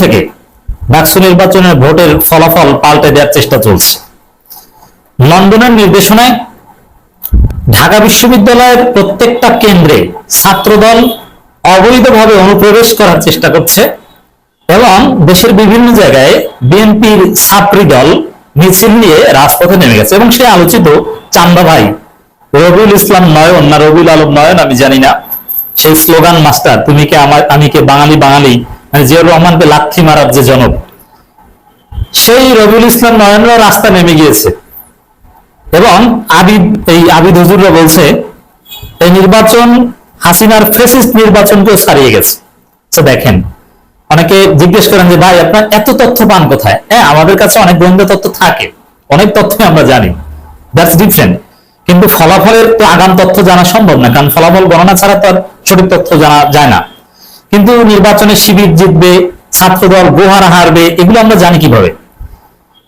থেকে ডাকসু নির্বাচনের ভোটের ফলাফল পাল্টে দেওয়ার চেষ্টা চলছে। লন্ডনের নির্দেশনায় ঢাকা বিশ্ববিদ্যালয়ের প্রত্যেকটা কেন্দ্রে ছাত্রদল অবৈধভাবে অনুপ্রবেশ করার চেষ্টা করছে এবং দেশের বিভিন্ন জায়গায় বিএনপির ছাত্রী দল মিছিল নিয়ে রাজপথে নেমে গেছে এবং সে আলোচিত চান্দা ভাই, রবিউল ইসলাম নয়ন না রবিউল আলম নয়ন আমি জানি না, সেই স্লোগান মাস্টার, তুমি কে আমার, আমি কে বাঙালি বাঙালি? জিয়াউর রহমানকে লাথি মারার যে জনক, সেই রবিউল ইসলাম নয়নরা রাস্তা নেমে গিয়েছে। এবং আবিদ, এই আবিদ হুজুররা বলছে, এই নির্বাচন হাসিনার ফেসিস্ট নির্বাচনকেও ছাড়িয়ে গেছে। তো দেখেন, অনেকে জিজ্ঞেস করেন যে, ভাই, আপনার এত তথ্য পান কোথায়? হ্যাঁ আমাদের কাছে অনেক গোয়েন্দা তথ্য থাকে, অনেক তথ্য আমরা জানি। দ্যাটস ডিফারেন্ট কিন্তু ফলাফলের তো আগাম তথ্য জানা সম্ভব না, কারণ ফলাফল গণনা ছাড়া তো আর সঠিক তথ্য জানা যায় না। কিন্তু নির্বাচনে শিবির জিতবে, ছাত্রদল গোহারা হারবে, এগুলো আমরা জানি কীভাবে?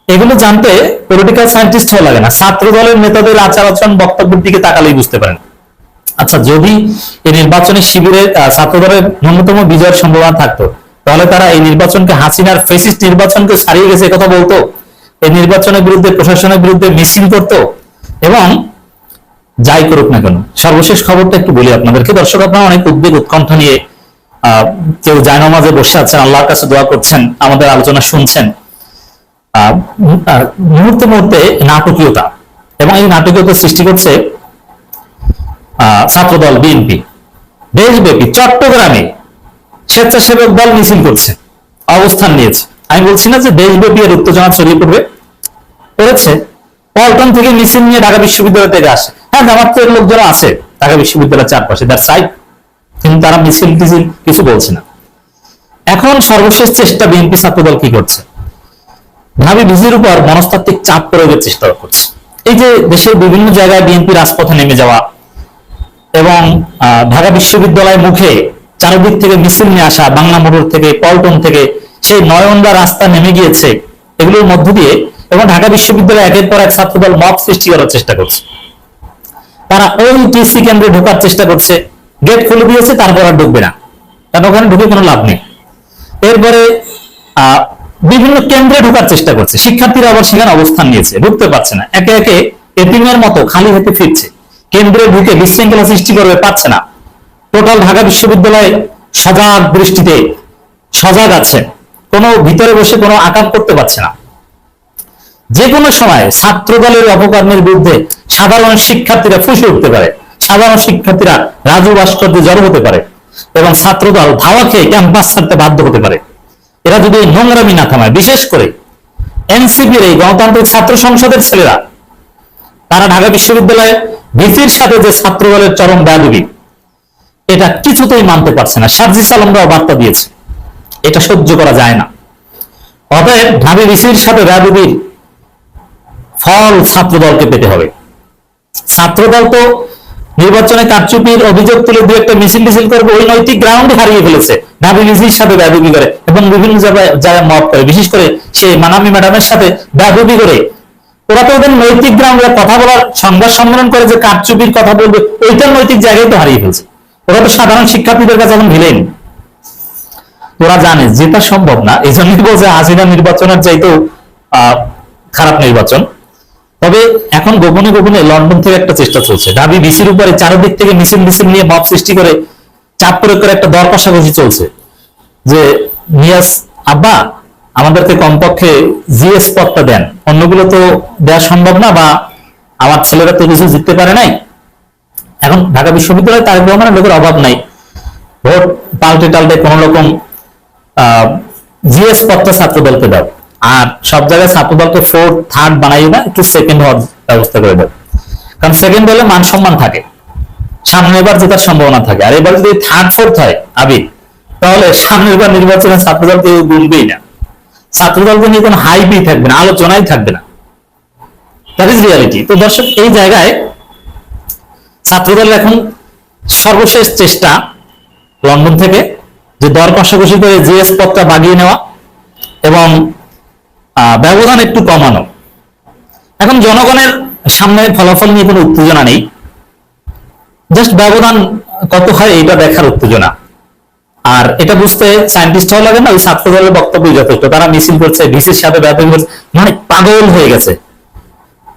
এগুলো জানতে পলিটিক্যাল সায়েন্টিস্ট হওয়া লাগে না। ছাত্র দলের নেতাদের আচার আচরণ বক্তব্যের দিকে তাকালেই বুঝতে পারেন। আচ্ছা যদি এই নির্বাচনে শিবিরে ছাত্র দলের ন্যূনতম বিজয়ের সম্ভাবনা থাকতো, তাহলে তারা এই নির্বাচনকে হাসিনার ফেসিস্ট নির্বাচনকে ছাড়িয়ে গেছে কথা বলতো? এই নির্বাচনের বিরুদ্ধে, প্রশাসনের বিরুদ্ধে মিছিল করতো? এবং যাই করুক না কেন, সর্বশেষ খবরটা একটু বলি আপনাদেরকে। দর্শক, আপনারা অনেক উদ্বেগ, উৎকণ্ঠা নিয়ে কেউ জায়নামাজে বসে আছেন, আল্লাহর কাছে দোয়া করছেন, আমাদের আলোচনা শুনছেন। মুহূর্তে মুহূর্তে নাটকীয়তা এবং এই নাটকীয়তা সৃষ্টি করছে ছাত্রদল, বিএনপি। দেশব্যাপী, চট্টগ্রামে স্বেচ্ছাসেবক দল মিছিল করছে, অবস্থান নিয়েছে। আমি বলছি না যে দেশব্যাপী এর উত্তেজনা ছড়িয়ে পড়বে করেছে পল্টন থেকে মিছিল নিয়ে ঢাকা বিশ্ববিদ্যালয় থেকে আসে। হ্যাঁ জামাতের লোকজন আছে ঢাকা বিশ্ববিদ্যালয়ের চারপাশে। দ্যাট সাইড কিন্তু তারা মিছিল টিছিল, কিছু বলছে না। এখন সর্বশেষ চেষ্টা বিএনপি ছাত্রদল কি করছে? ঢাবি বিজির উপর মনস্তাত্ত্বিক চাপ প্রয়োগের চেষ্টা করছে। এই যে দেশের বিভিন্ন জায়গায় বিএনপি রাজপথে নেমে যাওয়া এবং ঢাকা বিশ্ববিদ্যালয়ের মুখে চারিদিক থেকে মিছিল নিয়ে আসা, বাংলা মোটর থেকে, পল্টন থেকে সেই নয়নরা রাস্তা নেমে গিয়েছে, এগুলোর মধ্য দিয়ে এবং ঢাকা বিশ্ববিদ্যালয়ে একের পর এক ছাত্রদল মত সৃষ্টি করার চেষ্টা করছে। তারা ওই টিসি কেন্দ্রে ঢোকার চেষ্টা করছে গেট খুলে দিয়েছে তারপর আর ঢুকবে না। কারণ ওখানে ঢুকে কোনো লাভ নেই। এরপরে বিভিন্ন কেন্দ্রে ঢোকার চেষ্টা করছে। শিক্ষার্থীরা আবার সেখানে অবস্থান নিয়েছে, ঢুকতে পারছে না। একে একে এতিমের মতো খালি হাতে ফিরছে। কেন্দ্রে ঢুকে বিশৃঙ্খলা সৃষ্টি করবে পারছে না। টোটাল ঢাকা বিশ্ববিদ্যালয়ে সজাগ দৃষ্টিতে সজাগ আছে কোনো ভিতরে বসে কোনো আকাম করতে পারছে না। যে কোনো সময় ছাত্র দলের অপকর্মের বিরুদ্ধে সাধারণ শিক্ষার্থীরা ফুসে উঠতে পারে। সাধারণ শিক্ষার্থীরা রাজু ভাস্কর্যে জড়ো হতে পারে এবং ছাত্রদল ধাওয়া খেয়ে ক্যাম্পাস ছাড়তে বাধ্য হতে পারে। এরা যদি নোংরামি না থামায়, বিশেষ করে এনসিপির এই গণতান্ত্রিক ছাত্র সংসদের ছেলেরা, তারা ঢাকা বিশ্ববিদ্যালয়ে ভিসির সাথে যে ছাত্র দলের চরম ব্যাধবি এটা কিছুতেই মানতে পারছে না। সার্জিস আলমরাও বার্তা দিয়েছে, এটা সহ্য করা যায় না। অতএব ঢাবি ভিসির সাথে ব্যাধবির ফল ছাত্রদলকে পেতে হবে। ছাত্রদল তো নির্বাচনে কারচুপির অভিযোগ তুলে দু একটা মিছিল মিছিল করবে ওই নৈতিক গ্রাউন্ড হারিয়ে ফেলেছে। ঢাবি ভিসির সাথে ব্যাধবি করে এবং বিভিন্ন জায়গায় জায়গায় মত করে বিশেষ করে সে মানামি ম্যাডামের সাথে ব্যাধবি করে ওরা তো ওদের নৈতিক গ্রাউন্ডে কথা বলার সংবাদ সম্মেলন করে যে কারচুপির কথা বলবে ওইটার নৈতিক জায়গায় তো হারিয়ে ফেলছে। ওরা তো সাধারণ শিক্ষার্থীদের কাছে এখন ভিলেন। ওরা জানে যেটা সম্ভব না এই জন্যই বলছে হাসিনা নির্বাচনের চাইতেও আহ, খারাপ নির্বাচন। তবে এখন গোপনে গোপনে লন্ডন থেকে একটা চেষ্টা চলছে। দাবি বিসির উপরে, চারিদিক থেকে মিছিল মিছিল নিয়ে মব সৃষ্টি করে চাপ প্রয়োগ করে একটা দর কষাকষি চলছে। যে নিয়াস আব্বা, আমাদেরকে কমপক্ষে জিএস পদটা দেন। অন্যগুলো তো দেওয়া সম্ভব না বা আমার ছেলেরা তো কিছু জিততে পারে নাই। এখন ঢাকা বিশ্ববিদ্যালয়ে তারেক রহমানের লোকের অভাব নাই। ভোট পাল্টে টাল্টে কোন রকম জিএস পদটা ছাত্র দলকে দাও। আর সব জায়গায় ছাত্র দলকে ফোর্থ থার্ড বানাইও না, একটু সেকেন্ড হওয়ার ব্যবস্থা করে দাও। কারণ সেকেন্ড হলে মান সম্মান থাকে। সামনে এবার জেতার সম্ভাবনা থাকে। আর এবার যদি থার্ড ফোর্থ হয়, আবির, তাহলে সামনের বার নির্বাচনে ছাত্র দলকে গুনবেই না। ছাত্র দলকে নিয়ে কোনো হাইপই থাকবে না, আলোচনাই থাকবে না। দ্যাট ইজ রিয়ালিটি তো দর্শক, এই জায়গায় ছাত্রদলের এখন সর্বশেষ চেষ্টা লন্ডন থেকে, যে দর কষাকষি করে জিএস পদটা বাগিয়ে নেওয়া এবং ব্যবধান একটু কমানো। এখন জনগণের সামনে ফলাফল নিয়ে কোনো উত্তেজনা নেই। জাস্ট ব্যবধান কত হয় এটা দেখার উত্তেজনা। আর এটা বুঝতে সায়েন্টিস্ট হওয়া লাগে না, ওই ছাত্র দলের বক্তব্য যথেষ্ট। তারা মিছিল করছে, ভিসির সাথে ব্যাপার করছে মানে পাগল হয়ে গেছে।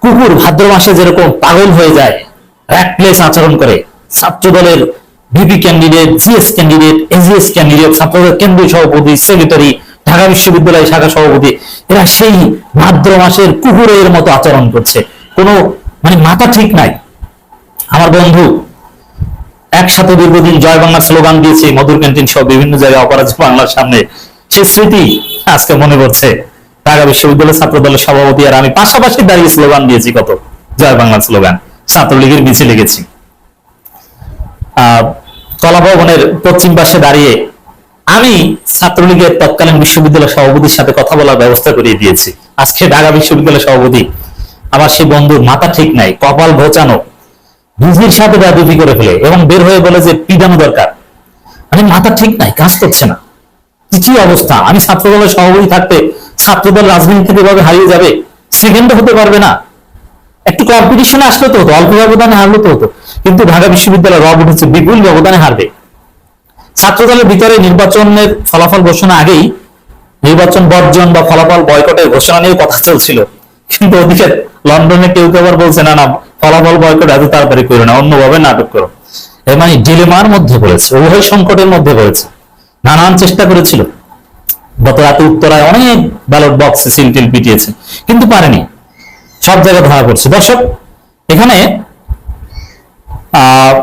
কুকুর ভাদ্র মাসে যেরকম পাগল হয়ে যায় র্যাকলেস আচরণ করে। ছাত্র দলের VP candidate GS candidate AGS candidate ছাত্রদের কেন্দ্রীয় সভাপতি সেক্রেটারি ঢাকা বিশ্ববিদ্যালয় শাখা সভাপতি এরা সেই ভাদ্র মাসের কুকুরের মতো আচরণ করছে। কোনো মানে মাথা ঠিক নাই। আমার বন্ধু একসাথে দীর্ঘদিন জয় বাংলা স্লোগান দিয়েছে মধুর ক্যান্টিন সহ বিভিন্ন জায়গায় অপরাজ বাংলার সামনে। সে স্মৃতি আজকে মনে পড়ছে। ঢাকা বিশ্ববিদ্যালয় ছাত্র দলের সভাপতি আর আমি পাশাপাশি দাঁড়িয়ে স্লোগান দিয়েছি কত? জয় বাংলা স্লোগান। ছাত্রলীগের মিছিলে লিখেছি আহ, কলা ভবনের পশ্চিম পাশে দাঁড়িয়ে আমি ছাত্রলীগের তৎকালীন বিশ্ববিদ্যালয় সভাপতির সাথে কথা বলার ব্যবস্থা করিয়ে দিয়েছি। আজকে ঢাকা বিশ্ববিদ্যালয় সভাপতি। আমার সেই বন্ধুর মাথা ঠিক নাই, কপাল ভোচানো বুঝির সাথে ব্যাধি করে ফেলে এবং বের হয়ে বলে যে পিটানো দরকার। মানে মাথা ঠিক নাই, কাজ করছে না। কি অবস্থা? আমি ছাত্র দলের সভাপতি থাকতে ছাত্রদল রাজনীতি থেকে এভাবে হারিয়ে যাবে? সেকেন্ড হতে পারবে না। একটু কম্পিটিশনে আসলে তো হতো, অল্প ব্যবধানে হারলে তো হতো। কিন্তু ঢাকা বিশ্ববিদ্যালয় রব উঠেছে, বিপুল ব্যবধানে হারবে। ছাত্র দলের ভিতরে নির্বাচনের ফলাফল ঘোষণা আগেই নির্বাচন বর্জন বা ফলাফল বয়কটের ঘোষণা নিয়ে কথা চলছিল। কিন্তু ওদিকে লন্ডনে কেউ কেউ বলছে, না না, ফলাফল বয়কট এত তাড়াতাড়ি করো না, অন্যভাবে নাটক করো। এর মানে ডিলেমার মধ্যে পড়েছে, উভয় সংকটের মধ্যে পড়েছে। নানান চেষ্টা করেছিল। গত রাতে উত্তরায় অনেক ব্যালট বক্সে সিল টিল পিটিয়েছে, কিন্তু পারেনি। সব জায়গায় ধরা পড়ছে দর্শক, এখানে, আহ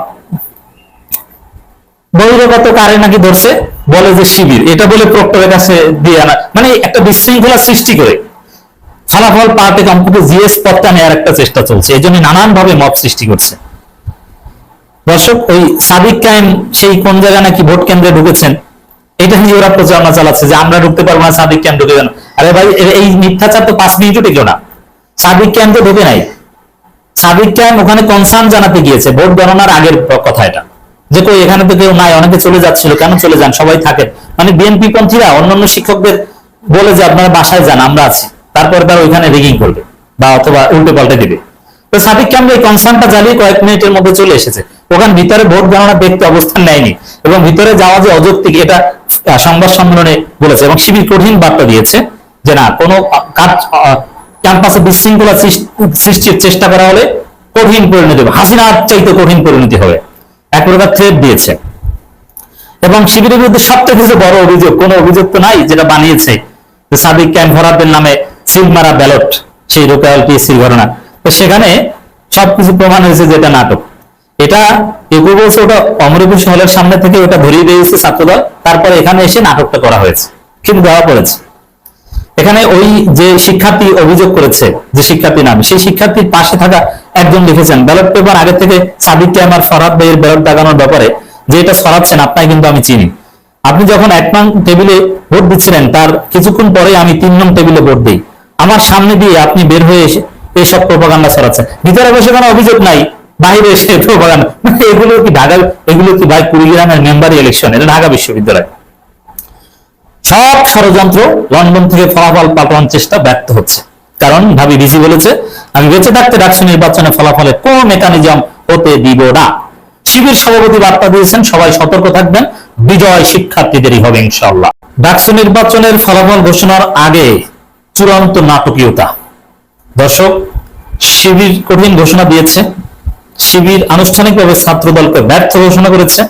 বহিরাগত কারে নাকি ধরছে? বলে যে শিবির। এটা বলে প্রক্টরের কাছে দিয়ে আনা মানে একটা বিশৃঙ্খলা সৃষ্টি করে। ফলাফল পার্টি কম্পিউটার জিএস পদটা নেওয়ার একটা চেষ্টা চলছে। এই জন্য নানান ভাবে মব সৃষ্টি করছে। দর্শক, ওই সাদিক কায়েম সেই কোন জায়গায় নাকি ভোট কেন্দ্রে ঢুকেছেন, এটা নিয়ে ওরা প্রচারণা চালাচ্ছে যে আমরা ঢুকতে পারব না, সাদিক ক্যাম্প ঢুকে যান আরে ভাই এই মিথ্যাচার তো পাঁচ মিনিটও টিকলো না। সাদিক ক্যাম্প তো ঢুকে নাই। সাদিক ক্যাম্প ওখানে কনসার্ন জানাতে গিয়েছে। ভোট গণনার আগের কথা এটা। যে, কই, এখানে তো কেউ নাই, অনেকে চলে যাচ্ছিল, কেন চলে যান? সবাই থাকেন। মানে বিএনপি পন্থীরা, অন্যান্য শিক্ষকদের বলে যে, আপনারা বাসায় যান, আমরা আছি। তারপরে তারা ওইখানে রিগিং করবে, বা অথবা উল্টে পাল্টে দিবে। তো সাদিক ক্যাম্প এই কনসার্নটা জ্বালিয়ে কয়েক মিনিটের মধ্যে চলে এসেছে। ওখানে ভিতরে ভোট গণনা দেখতে অবস্থান নেয়নি, এবং ভিতরে যাওয়া যে অযৌক্তিক, এটা সংবাদ সম্মেলনে বলেছে, এবং শিবির কঠিন বার্তা দিয়েছে যে, না, কোনো কাজ ক্যাম্পাসে বিশৃঙ্খলা সৃষ্টির চেষ্টা করা হলে কঠিন পরিণতি হবে। হাসিনার চাইতে কঠিন পরিণতি হবে। এক প্রকার থ্রেট দিয়েছে। এবং শিবিরের বিরুদ্ধে সব থেকে যে বড় অভিযোগ, কোন অভিযোগ তো নাই যেটা বানিয়েছে যে সাদিক ক্যাম্প ভরাতের নামে সিল মারা ব্যালট, সেই রোকায়াল টিএসির ঘটনা। তো সেখানে সবকিছু প্রমাণ হয়েছে যেটা নাটক। এটা কেউ বলছে ওটা অমরপুর হলের সামনে থেকে ওটা ধরিয়ে দিয়েছে ছাত্রদল, তারপরে এখানে এসে নাটকটা করা হয়েছে। কিন্তু দেওয়া পড়েছে। এখানে ওই যে শিক্ষার্থী অভিযোগ করেছে, যে শিক্ষার্থী নাম, সেই শিক্ষার্থীর পাশে থাকা একজন লিখেছেন, ব্যালট পেপার আগে থেকে সাদিককে আমার ফরাদ ভাইয়ের ব্যালট দাগানোর ব্যাপারে, যে এটা সরাচ্ছেন, আপনাকে কিন্তু আমি চিনি। আপনি যখন এক নং টেবিলে ভোট দিচ্ছিলেন, তার কিছুক্ষণ পরে আমি তিন নং টেবিলে ভোট দিই। আমার সামনে দিয়ে আপনি বের হয়ে এসে এইসব প্রপাগান্ডা ছড়াচ্ছেন। ভিতরে বসে কোনো অভিযোগ নাই, বাইরে এসে প্রপাগান্ডা মানে এগুলো কি ঢাকা, এগুলো কি ভাই কুড়িগ্রামের মেম্বারি ইলেকশন এটা ঢাকা বিশ্ববিদ্যালয়। সব ষড়যন্ত্র লন্ডন থেকে ফলাফল পাল্টানোর চেষ্টা ব্যর্থ হচ্ছে। কারণ ভাবি বিজি বলেছে, আমি বেঁচে থাকতে ডাকসু নির্বাচনে ফলাফলে কোন মেকানিজম হতে দিব না। শিবির সভাপতি বার্তা দিয়েছেন, সবাই সতর্ক থাকবেন, বিজয় শিক্ষার্থীদেরই হবে ইনশাল্লাহ ডাকসু নির্বাচনের ফলাফল ঘোষণার আগে চূড়ান্ত নাটকীয়তা। দর্শক, শিবির কঠিন ঘোষণা দিয়েছে। শিবির আনুষ্ঠানিকভাবে ছাত্রদলকে ব্যর্থ ঘোষণা করেছে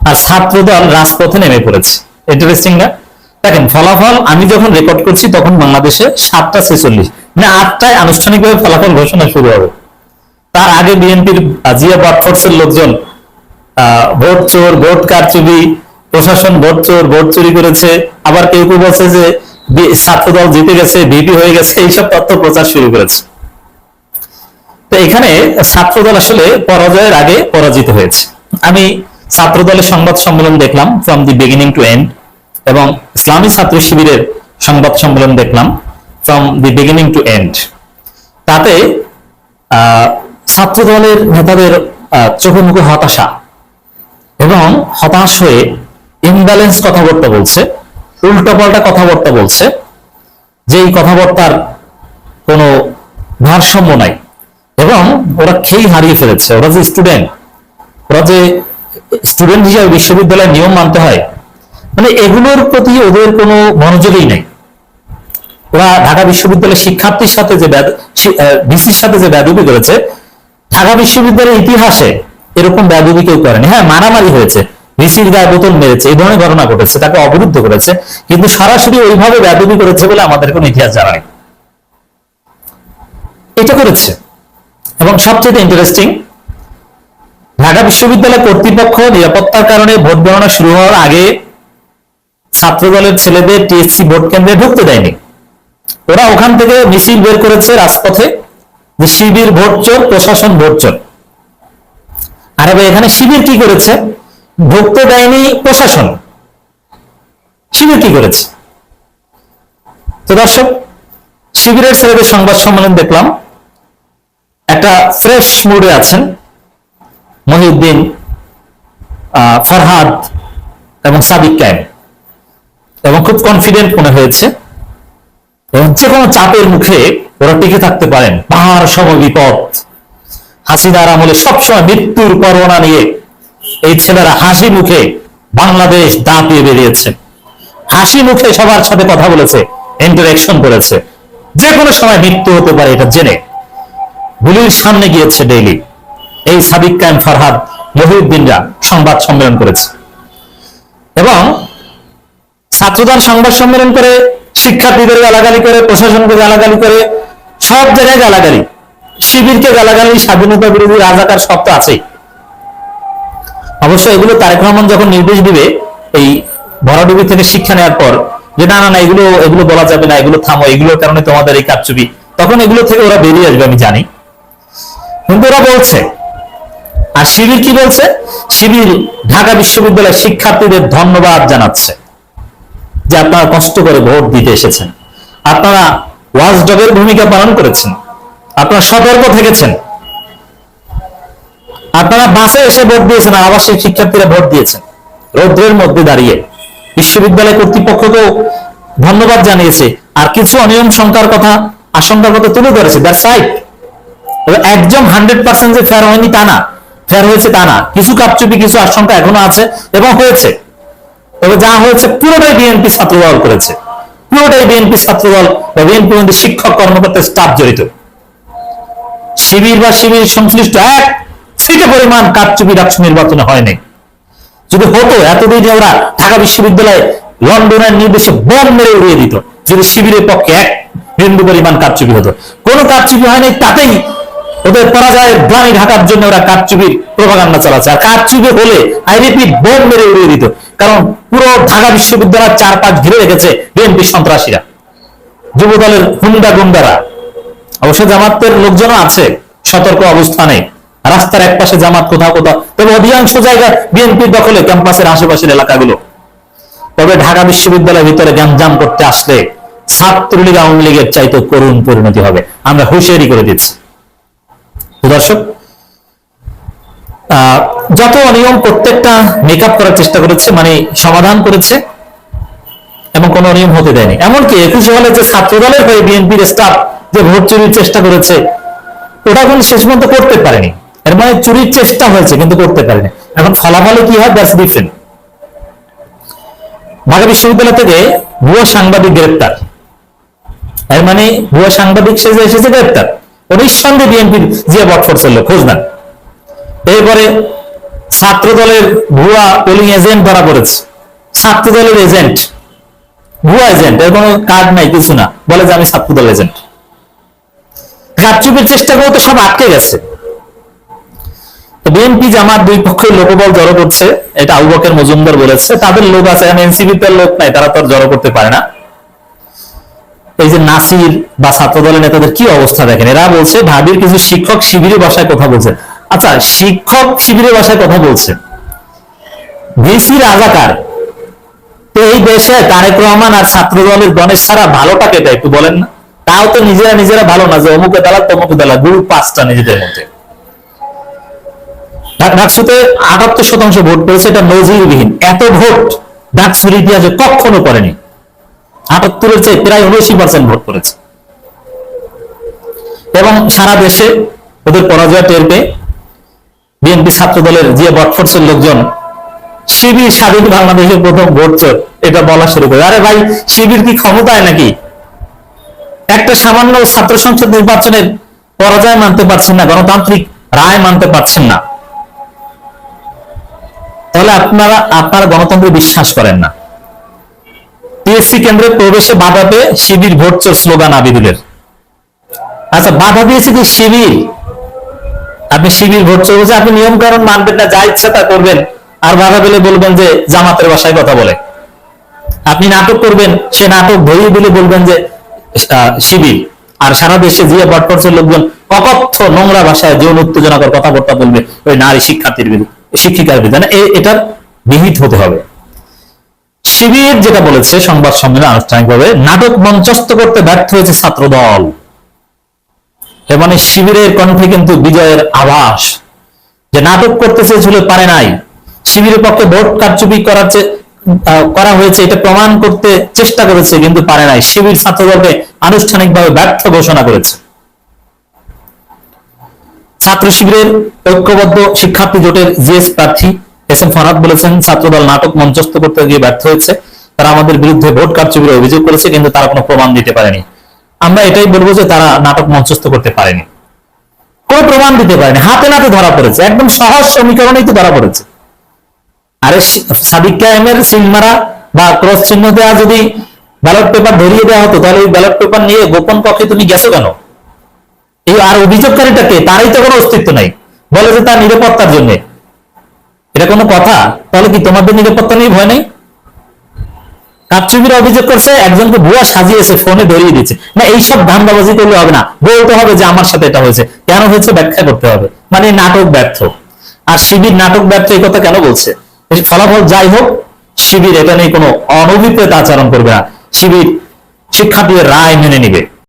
আর ছাত্রদল রাজপথে নেমে পড়েছে। ইন্টারেস্টিং না দেখেন, ফলাফল আমি যখন রেকর্ড করছি তখন বাংলাদেশে সাতটা ছেচল্লিশ। মানে আটটায় আনুষ্ঠানিকভাবে ফলাফল ঘোষণা শুরু হবে। তার আগে বিএনপির জিয়া বাটফোর্সের লোকজন ভোট চোর, ভোট কারচুপি, প্রশাসন ভোট চোর, ভোট চুরি করেছে। আবার কেউ কেউ বলছে যে ছাত্রদল জিতে গেছে, ভিপি হয়ে গেছে, এইসব তথ্য প্রচার শুরু করেছে। তো এখানে ছাত্রদল আসলে পরাজয়ের আগে পরাজিত হয়েছে। আমি ছাত্রদলের সংবাদ সম্মেলন দেখলাম from the beginning to end এবং ইসলামী ছাত্র শিবিরের সংবাদ সম্মেলন দেখলাম from the beginning to end তাতে আহ, ছাত্রদলের নেতাদের চোখে মুখে হতাশা এবং হতাশ হয়ে ইমব্যালেন্স কথাবার্তা বলছে উল্টোপাল্টা কথাবার্তা বলছে যে এই কথাবার্তার কোনো ভারসাম্য নাই এবং ওরা খেই হারিয়ে ফেলেছে। ওরা যে স্টুডেন্ট ওরা যে স্টুডেন্ট হিসাবে বিশ্ববিদ্যালয়ের নিয়ম মানতে হয় মানে এগুলোর প্রতি ওদের কোনো মনোযোগই নেই। ওরা ঢাকা বিশ্ববিদ্যালয়ের শিক্ষার্থীর সাথে যে ভিসির সাথে যে ব্যাধবি করেছে, ঢাকা বিশ্ববিদ্যালয়ের ইতিহাসে এরকম ব্যাধবি কেউ করেনি। হ্যাঁ মারামারি হয়েছে ভিসির গায়ে বোতল মেরেছে, এই ধরনের ঘটনা ঘটেছে, তাকে অবরুদ্ধ করেছে, কিন্তু সরাসরি ওইভাবে ব্যাধবি করেছে বলে আমাদের কোনো ইতিহাস জানা নেই। এটা করেছে। এবং সবচেয়ে ইন্টারেস্টিং ঢাকা বিশ্ববিদ্যালয় কর্তৃপক্ষ নিরাপত্তার কারণে ভোট গণনা শুরু হওয়ার আগে ছাত্র দলের ছেলেদের টিএসসি ভোট কেন্দ্রে ঢুকতে দেয়নি। ওরা ওখান থেকে মিছিল বের করেছে রাজপথে, যে শিবির ভোট চোর, প্রশাসন ভোট চোর। আর এবার এখানে শিবির কি করেছে? ঢুকতে দেয়নি প্রশাসন। শিবির কি করেছে? তো দর্শক, শিবিরের ছেলেদের সংবাদ সম্মেলন দেখলাম। একটা ফ্রেশ মুডে আছেন মহিউদ্দিন ফরহাদ এবং সাদিক কায়েম। এবং খুব কনফিডেন্ট মনে হয়েছে। যে কোনো চাপের মুখে ওরা টিকে থাকতে পারেন। পাহাড় সম বিপদ। হাসিনার আমলে সবসময় মৃত্যুর করোনা নিয়ে এই ছেলেরা হাসি মুখে বাংলাদেশ দাঁপিয়ে বেরিয়েছে। হাসি মুখে সবার সাথে কথা বলেছে ইন্টারেকশন করেছে। যে কোনো সময় মৃত্যু হতে পারে এটা জেনে। গুলির সামনে গিয়েছে ডেইলি এই সাদিক কায়েম ফরহাদ মহিউদ্দিনরা সংবাদ সম্মেলন করেছে। এবং ছাত্রদল সংবাদ সম্মেলন করে শিক্ষার্থীদের গালাগালি করে, প্রশাসনকে গালাগালি করে, সব জায়গায় গালাগালি। শিবিরকে গালাগালি, স্বাধীনতা বিরোধী রাজাকার সব তো আছেই। অবশ্য এগুলো তারেক রহমান যখন নির্দেশ দিবে, এই ভরাডুবি থেকে শিক্ষা নেওয়ার পর, যে না না না, এগুলো এগুলো বলা যাবে না, এগুলো থামো, এগুলোর কারণে তোমাদের এই কারচুপি, তখন এগুলো থেকে ওরা বেরিয়ে আসবে, আমি জানি। কিন্তু ওরা বলছে, আর শিবির কি বলছে? শিবির ঢাকা বিশ্ববিদ্যালয়ের শিক্ষার্থীদের ধন্যবাদ জানাচ্ছে। যে আপনারা কষ্ট করে ভোট দিতে এসেছেন। আপনারা ওয়াজডগের ভূমিকা পালন করেছেন। আপনারা সতর্ক থেকেছেন। আপনারা বাসে এসে ভোট দিয়েছেন, আবাসিক শিক্ষার্থীরা ভোট দিয়েছেন। রৌদ্রের মধ্যে দাঁড়িয়ে বিশ্ববিদ্যালয় কর্তৃপক্ষকেও ধন্যবাদ জানিয়েছে। আর কিছু অনিয়ম শঙ্কার কথা, আশঙ্কার কথা তুলে ধরেছে। দ্যাটস রাইট একদম হান্ড্রেড পার্সেন্ট যে ফেয়ার হয়নি তা না। ফেয়ার হয়েছে তা না। কিছু কাপচুপি, কিছু আশঙ্কা এখনও আছে এবং হয়েছে। তবে যা হয়েছে, পুরোটাই বিএনপি ছাত্রদল করেছে। পুরোটাই বিএনপি ছাত্রদল বা বিএনপি মধ্যে শিক্ষক, কর্মকর্তা স্টাফ জড়িত। শিবির বা শিবির সংশ্লিষ্ট এক, সিটে পরিমাণ কারচুপি ডাকসু নির্বাচনে হয়নি যদি হতো, এতদিন ওরা ঢাকা বিশ্ববিদ্যালয়ে লন্ডনের নির্দেশে বম মেরে উড়িয়ে দিত, যদি শিবিরের পক্ষে এক বিন্দু পরিমাণ কারচুপি হতো। কোনো কারচুপি হয়নি তাতেই ওদের পরাজয়ের গ্লানি ঢাকার জন্য ওরা কারচুপির প্রভাকান্ডা চালাচ্ছে। আর কারচুপি হলে আইডিপি বোম মেরে উড়িয়ে দিত। কারণ পুরো ঢাকা বিশ্ববিদ্যালয়ের চারপাশ ঘিরে রেখেছে বিএনপি সন্ত্রাসীরা। যুব দলের হুন্ডা গুন্ডারা। অবশ্য জামাতের লোকজনও আছে, সতর্ক অবস্থানে রাস্তার এক পাশে জামাত কোথাও কোথাও। তবে অধিকাংশ জায়গায় বিএনপির দখলে ক্যাম্পাসের আশেপাশের এলাকাগুলো। তবে ঢাকা বিশ্ববিদ্যালয়ের ভিতরে গ্যাঞ্জাম করতে আসলে ছাত্রলীগ আওয়ামী লীগের চাইতে করুণ পরিণতি হবে। আমরা হুঁশিয়ারি করে দিচ্ছি। দর্শক যত অনিয়ম প্রত্যেকটা মেকআপ করার চেষ্টা করেছে মানে সমাধান করেছে, এবং কোনো অনিয়ম হতে দেয়নি। এমনকি একুশে হলে যে ছাত্র দলের হয়ে বিএনপির স্টাফ যে ভোট চুরির চেষ্টা করেছে, ওটা এখন শেষ পর্যন্ত করতে পারেনি। এর মানে চুরির চেষ্টা হয়েছে, কিন্তু করতে পারেনি। এখন ফলাফলে কি হয়? দ্যাটস ডিফারেন্ট ঢাকা বিশ্ববিদ্যালয় থেকে ভুয়া সাংবাদিক গ্রেপ্তার। এর মানে ভুয়া সাংবাদিক সেজে এসেছে গ্রেপ্তার। নিঃসন্দেহে বিএনপির জিয়া বটফোর্সের লোক, খোঁজ নেন। এরপরে ছাত্র দলের ভুয়া পোলিং এজেন্ট ধরা পড়েছে। ছাত্র দলের এজেন্ট ভুয়া এজেন্ট এর কোনো কার্ড নাই, কিছু না। বলে যে আমি ছাত্র দল এজেন্ট কারচুপির চেষ্টা করে তো সব আটকে গেছে। বিএনপি জামাত দুই পক্ষের লোকবল জড়ো করছে, এটা আবুবকের মজুমদার বলেছে, তাদের লোক আছে এনসিপি তে লোক নাই, তারা তো জড়ো করতে পারে না। এই যে নাসির বা ছাত্র দলের নেতাদের কি অবস্থা দেখেন? এরা বলছে ঢাবির কিছু শিক্ষক শিবিরের বাসায় কথা বলছে আচ্ছা শিক্ষক শিবিরের বাসায় কথা বলছে ভিসি রাজাকার। তো এই দেশে তারেক রহমান আর ছাত্র দলের ছাড়া ভালোটা কেটে একটু বলেন না। তাও তো নিজেরা নিজেরা ভালো না যে অমুকে দালাল, তমুকে দালাল গ্রুপ পাঁচটা নিজেদের মধ্যে। ডাকসুতে আটাত্তর শতাংশ ভোট পেয়েছে, এটা নজিরবিহীন। এত ভোট ডাকসুর ইতিহাসে কখনো করেনি। আটাত্তরের চেয়ে প্রায় উনআশি পার্সেন্ট ভোট করেছে। এবং সারা দেশে ওদের পরাজয় টের পেয়ে বিএনপি ছাত্র দলের যে বটফোর্সের লোকজন, শিবির স্বাধীন বাংলাদেশের প্রথম ভোট চোর এটা বলা শুরু করে। আরে ভাই, শিবির কি ক্ষমতায় নাকি? একটা সামান্য ছাত্র সংসদ নির্বাচনের পরাজয় মানতে পারছেন না, গণতান্ত্রিক রায় মানতে পারছেন না। তাহলে আপনারা আপনারা গণতন্ত্রে বিশ্বাস করেন না। পিএসসি কেন্দ্রে প্রবেশে বাধা পেয়ে শিবির ভোট চোর স্লোগান আবিদুলের। আচ্ছা বাধা দিয়েছে কি শিবির? আপনি শিবির ভোট বলছে আপনি নিয়ম কানুন মানবেন না, যা ইচ্ছা তা করবেন। আর বাধা পেলে বলবেন যে জামাতের ভাষায় কথা বলে। আপনি নাটক করবেন, সে নাটক ধরিয়ে দিলে বলবেন যে শিবির। আর সারা দেশে জিয়া বটপর্চের লোকজন অকথ্য নোংরা ভাষায় যৌন উত্তেজনাকর কথাবার্তা বলবে ওই নারী শিক্ষার্থীর বিরুদ্ধে, শিক্ষিকার বিরুদ্ধে। মানে এটার বিহিত হতে হবে। শিবির যেটা বলেছে সংবাদ সম্মেলনে আনুষ্ঠানিকভাবে, নাটক মঞ্চস্থ করতে ব্যর্থ হয়েছে ছাত্র দল মানে শিবিরের কণ্ঠে কিন্তু বিজয়ের আভাস। যে নাটক করতে চেয়েছিল পারে নাই। শিবিরের পক্ষে ভোট কারচুপি করার করা হয়েছে, এটা প্রমাণ করতে চেষ্টা করেছে, কিন্তু পারে নাই। শিবির ছাত্রদলকে আনুষ্ঠানিকভাবে ব্যর্থ ঘোষণা করেছে। ছাত্র শিবিরের ঐক্যবদ্ধ শিক্ষার্থী জোটের জিএস প্রার্থী এস এম ফরহাদ বলেছেন, ছাত্রদল নাটক মঞ্চস্থ করতে গিয়ে ব্যর্থ হয়েছে। তারা আমাদের বিরুদ্ধে ভোট কারচুপির অভিযোগ করেছে, কিন্তু তারা কোনো প্রমাণ দিতে পারেনি। আমরা এটাই বলব যে তারা নাটক মঞ্চস্থ করতে পারেনি। কোনো প্রমাণ দিতে পারেনি। হাতে নাতে ধরা পড়েছে। একদম সহজ সমীকরণেই তো ধরা পড়েছে। আরে সাদিক কায়েমের সিল মারা বা ক্রস চিহ্ন দেওয়া যদি ব্যালট পেপার ধরিয়ে দেওয়া হতো, তাহলে ওই ব্যালট পেপার নিয়ে গোপন কক্ষে তুমি গেছো কেন? এই আর অভিযোগকারীটাকে তারই তো কোনো অস্তিত্ব নাই। বলে যে তার নিরাপত্তার জন্য। এটা কোনো কথা? তাহলে কি তোমাদের নিরাপত্তা নিয়ে ভয় নেই? কাপচুপির অভিযোগ করছে, একজনকে ভুয়া সাজিয়েছে, ফোনে ধরিয়ে দিচ্ছে না, এইসব ধান্দাবাজি করলে হবে না। বলতে হবে যে আমার সাথে এটা হয়েছে। কেন হয়েছে ব্যাখ্যা করতে হবে। মানে নাটক ব্যর্থ। আর শিবির নাটক ব্যর্থ এই কথা কেন বলছে? ফলাফল যাই হোক, শিবির এটা নিয়ে কোনো অনভিপ্রেত আচরণ করবে না। শিবির শিক্ষার্থীদের রায় মেনে নিবে।